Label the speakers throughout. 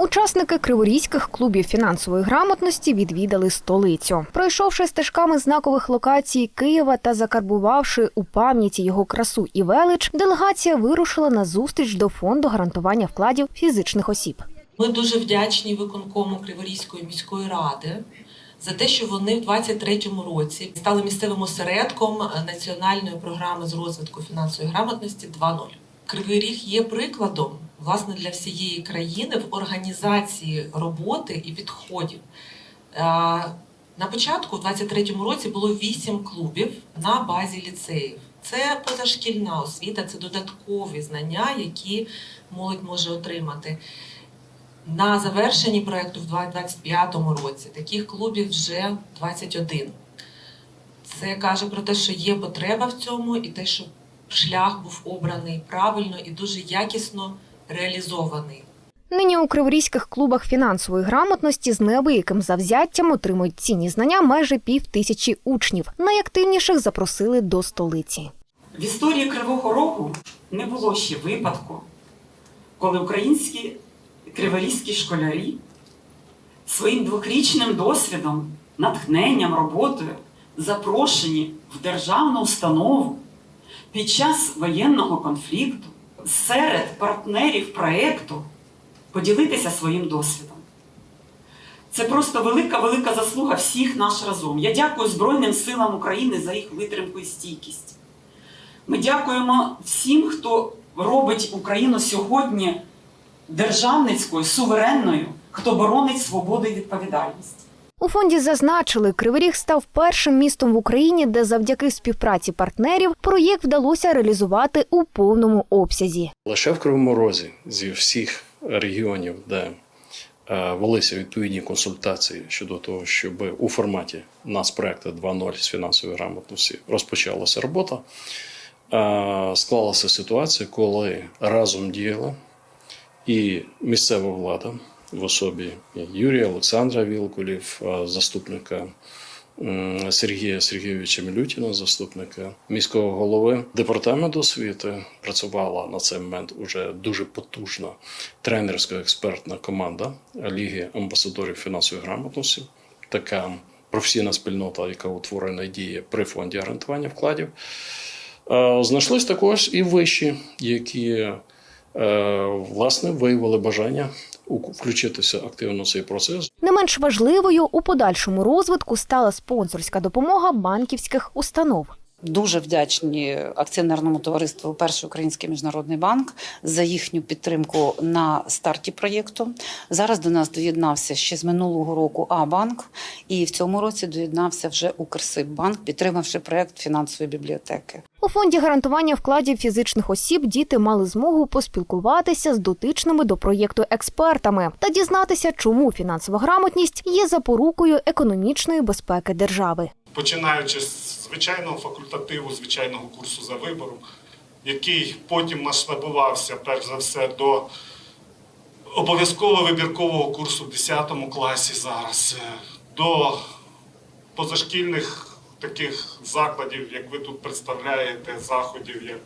Speaker 1: Учасники криворізьких клубів фінансової грамотності відвідали столицю. Пройшовши стежками знакових локацій Києва та закарбувавши у пам'яті його красу і велич, делегація вирушила на зустріч до фонду гарантування вкладів фізичних осіб.
Speaker 2: Ми дуже вдячні виконкому Криворізької міської ради за те, що вони в 23-му році стали місцевим осередком національної програми з розвитку фінансової грамотності 2.0. Кривий Ріг є прикладом власне для всієї країни в організації роботи і підходів. Е, На початку, в 23-му році, було 8 клубів на базі ліцеїв. Це позашкільна освіта, це додаткові знання, які молодь може отримати. На завершенні проекту в 2025 році таких клубів вже 21. Це каже про те, що є потреба в цьому, і те, що шлях був обраний правильно і дуже якісно реалізований.
Speaker 1: Нині у криворізьких клубах фінансової грамотності з неабияким завзяттям отримують цінні знання майже пів тисячі учнів. Найактивніших запросили до столиці.
Speaker 3: В історії Кривого Рогу не було ще випадку, коли українські криворізькі школярі своїм двохрічним досвідом, натхненням, роботою запрошені в державну установу під час воєнного конфлікту серед партнерів проєкту поділитися своїм досвідом. Це просто велика велика заслуга всіх наш разом. Я дякую Збройним силам України за їх витримку і стійкість. Ми дякуємо всім, хто робить Україну сьогодні державницькою, суверенною, хто боронить свободу і відповідальність.
Speaker 1: У фонді зазначили, Кривий Ріг став першим містом в Україні, де завдяки співпраці партнерів проєкт вдалося реалізувати у повному обсязі.
Speaker 4: Лише в Кривому Розі зі всіх регіонів, де е, велися відповідні консультації щодо того, щоб у форматі нацпроекту 2.0 з фінансової грамотності розпочалася робота, е, склалася ситуація, коли разом діяли і місцева влада в особі Юрія Олександра Вілкулів, заступника Сергія Сергійовича Мілютіна, заступника міського голови департаменту освіти, працювала на цей момент уже дуже потужна тренерська експертна команда Ліги амбасадорів фінансової грамотності. Така професійна спільнота, яка утворена і діє при фонді гарантування вкладів. Знайшлись також і вищі, які е, власне виявили бажання включитися активно в цей процес.
Speaker 1: Не менш важливою у подальшому розвитку стала спонсорська допомога банківських установ.
Speaker 5: Дуже вдячні акціонерному товариству Перший український міжнародний банк за їхню підтримку на старті проєкту. Зараз до нас доєднався ще з минулого року А-банк, і в цьому році доєднався вже Укрсиббанк, підтримавши проєкт фінансової бібліотеки.
Speaker 1: У фонді гарантування вкладів фізичних осіб діти мали змогу поспілкуватися з дотичними до проєкту експертами та дізнатися, чому фінансова грамотність є запорукою економічної безпеки держави.
Speaker 6: Починаючи з звичайного факультативу, звичайного курсу за вибором, який потім масштабувався перш за все до обов'язково вибіркового курсу в 10 класі зараз, е, до позашкільних таких закладів, як ви тут представляєте, заходів, як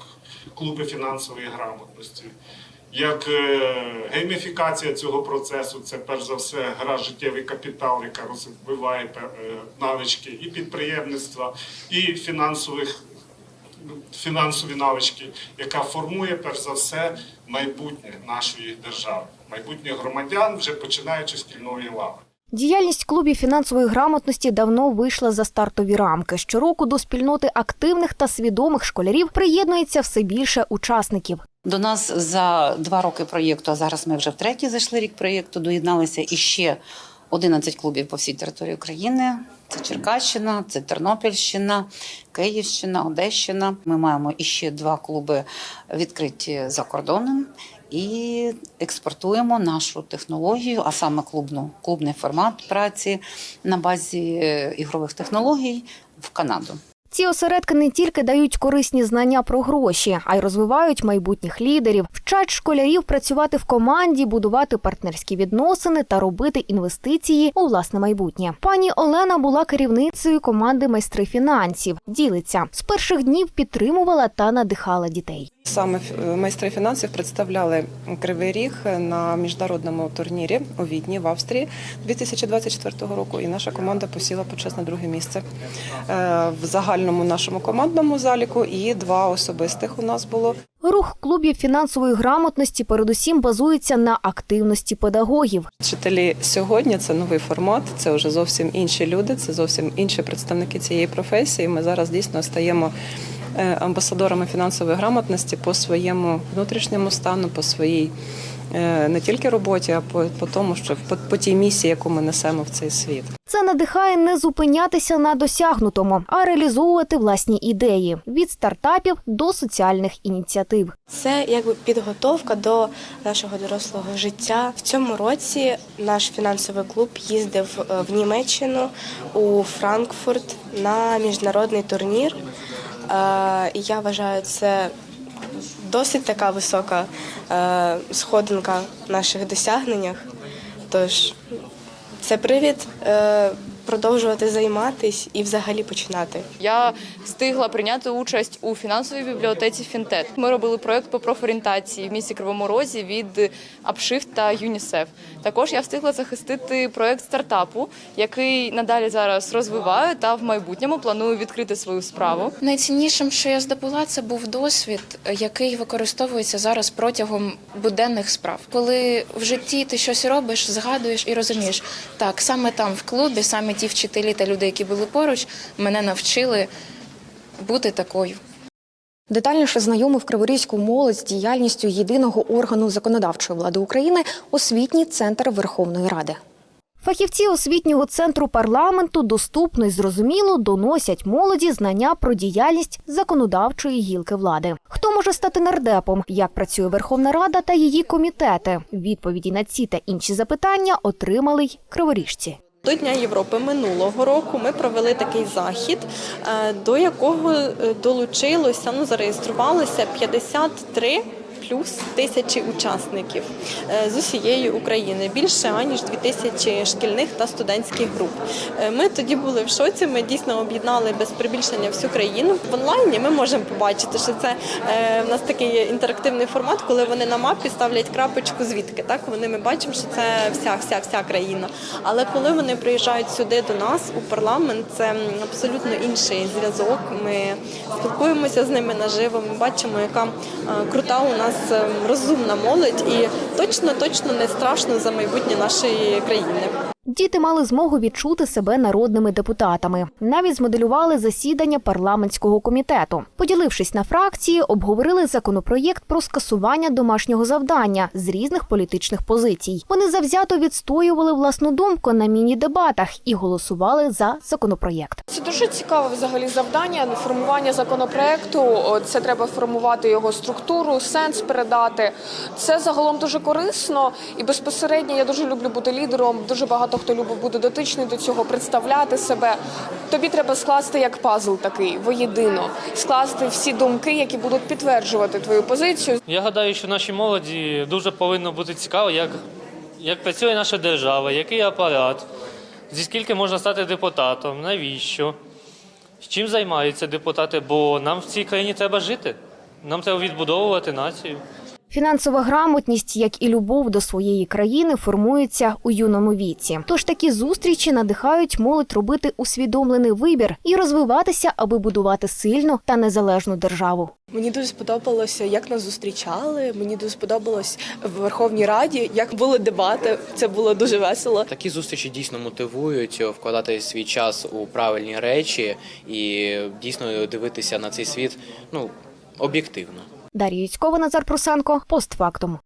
Speaker 6: клуби фінансової грамотності. Як е, гейміфікація цього процесу, це перш за все гра життєвий капітал, яка розвиває е, навички і підприємництва, і фінансових фінансові навички, яка формує перш за все майбутнє нашої держави, майбутнє громадян, вже починаючи з шкільної лави.
Speaker 1: Діяльність клубів фінансової грамотності давно вийшла за стартові рамки. Щороку до спільноти активних та свідомих школярів приєднується все більше учасників.
Speaker 5: До нас за два роки проєкту, а зараз ми вже втретє зайшли рік проєкту, доєдналися іще 11 клубів по всій території України. Це Черкащина, це Тернопільщина, Київщина, Одещина. Ми маємо іще два клуби відкриті за кордоном і експортуємо нашу технологію, а саме клубну, клубний формат праці на базі е, ігрових технологій в Канаду.
Speaker 1: Ці осередки не тільки дають корисні знання про гроші, а й розвивають майбутніх лідерів, вчать школярів працювати в команді, будувати партнерські відносини та робити інвестиції у власне майбутнє. Пані Олена була керівницею команди майстри фінансів. Ділиться з перших днів підтримувала та надихала дітей.
Speaker 7: Саме ф- майстри фінансів представляли Кривий Ріг на міжнародному турнірі у Відні в Австрії 2024 року. І наша команда посіла почесне друге місце Е, в загальному нашому командному заліку. І два особистих у нас було.
Speaker 1: Рух клубів фінансової грамотності передусім базується на активності педагогів.
Speaker 7: Вчителі сьогодні це новий формат, це вже зовсім інші люди, це зовсім інші представники цієї професії. Ми зараз дійсно стаємо е, амбасадорами фінансової грамотності по своєму внутрішньому стану, по своїй е, не тільки роботі, а по, по тому, що по, по тій місії, яку ми несемо в цей світ.
Speaker 1: Це надихає не зупинятися на досягнутому, а реалізовувати власні ідеї від стартапів до соціальних ініціатив.
Speaker 8: Це якби підготовка до нашого дорослого життя. В цьому році наш фінансовий клуб їздив е, в Німеччину у Франкфурт на міжнародний турнір. Е, І я вважаю, це досить така висока е, сходинка в наших досягненнях. Тож це привід е, продовжувати займатись і взагалі починати.
Speaker 9: Я встигла прийняти участь у фінансовій бібліотеці Фінтет. Ми робили проект по профорієнтації в місті Кривому Розі від Апшифт та ЮНІСЕФ. Також я встигла захистити проект стартапу, який надалі зараз розвиваю та в майбутньому планую відкрити свою справу.
Speaker 10: Найціннішим, що я здобула, це був досвід, який використовується зараз протягом буденних справ. Коли в житті ти щось робиш, згадуєш і розумієш, так саме там в клубі, саме ті вчителі та люди, які були поруч, мене навчили бути такою.
Speaker 1: Детальніше знайомив криворізьку молодь з діяльністю єдиного органу законодавчої влади України освітній центр Верховної Ради. Фахівці освітнього центру парламенту доступно і зрозуміло доносять молоді знання про діяльність законодавчої гілки влади. Хто може стати нардепом? Як працює Верховна Рада та її комітети? Відповіді на ці та інші запитання отримали й криворіжці.
Speaker 11: До Дня Європи минулого року ми провели такий захід, е, до якого е, долучилося, ну зареєструвалося 53 плюс тисячі учасників е, з усієї України, більше аніж 2000 шкільних та студентських груп. Е, Ми тоді були в шоці. Ми дійсно об'єднали без прибільшення всю країну. В онлайні ми можемо побачити, що це е, в нас такий інтерактивний формат, коли вони на мапі ставлять крапочку звідки. Так вони ми бачимо, що це вся, вся, вся країна. Але коли вони приїжджають сюди до нас у парламент, це абсолютно інший зв'язок. Ми спілкуємося з ними наживо. Ми бачимо, яка крута у нас е, розумна молодь, і точно, точно не страшно за майбутнє нашої країни.
Speaker 1: Діти мали змогу відчути себе народними депутатами. Навіть змоделювали засідання парламентського комітету. Поділившись на фракції, обговорили законопроєкт про скасування домашнього завдання з різних політичних позицій. Вони завзято відстоювали власну думку на міні-дебатах і голосували за законопроєкт.
Speaker 12: Це дуже цікаве взагалі завдання. Формування законопроекту. Це треба формувати його структуру, сенс передати. Це загалом дуже корисно і безпосередньо я дуже люблю бути лідером. Дуже багато хто любить бути дотичний до цього, представляти себе. Тобі треба скласти як пазл такий воєдино, скласти всі думки, які будуть підтверджувати твою позицію.
Speaker 13: Я гадаю, що нашій молоді дуже повинно бути цікаво, як, як працює наша держава, який апарат, зі скільки можна стати депутатом, навіщо, чим займаються депутати, бо нам в цій країні треба жити. Нам треба відбудовувати націю.
Speaker 1: Фінансова грамотність, як і любов до своєї країни, формується у юному віці. Тож такі зустрічі надихають молодь робити усвідомлений вибір і розвиватися, аби будувати сильну та незалежну державу.
Speaker 8: Мені дуже сподобалося, як нас зустрічали. Мені дуже сподобалось в Верховній Раді, як були дебати. Це було дуже весело.
Speaker 14: Такі зустрічі дійсно мотивують вкладати свій час у правильні речі і дійсно дивитися на цей світ ну об'єктивно.
Speaker 1: Дар'я Юцькова, Назар Прусенко, постфактум.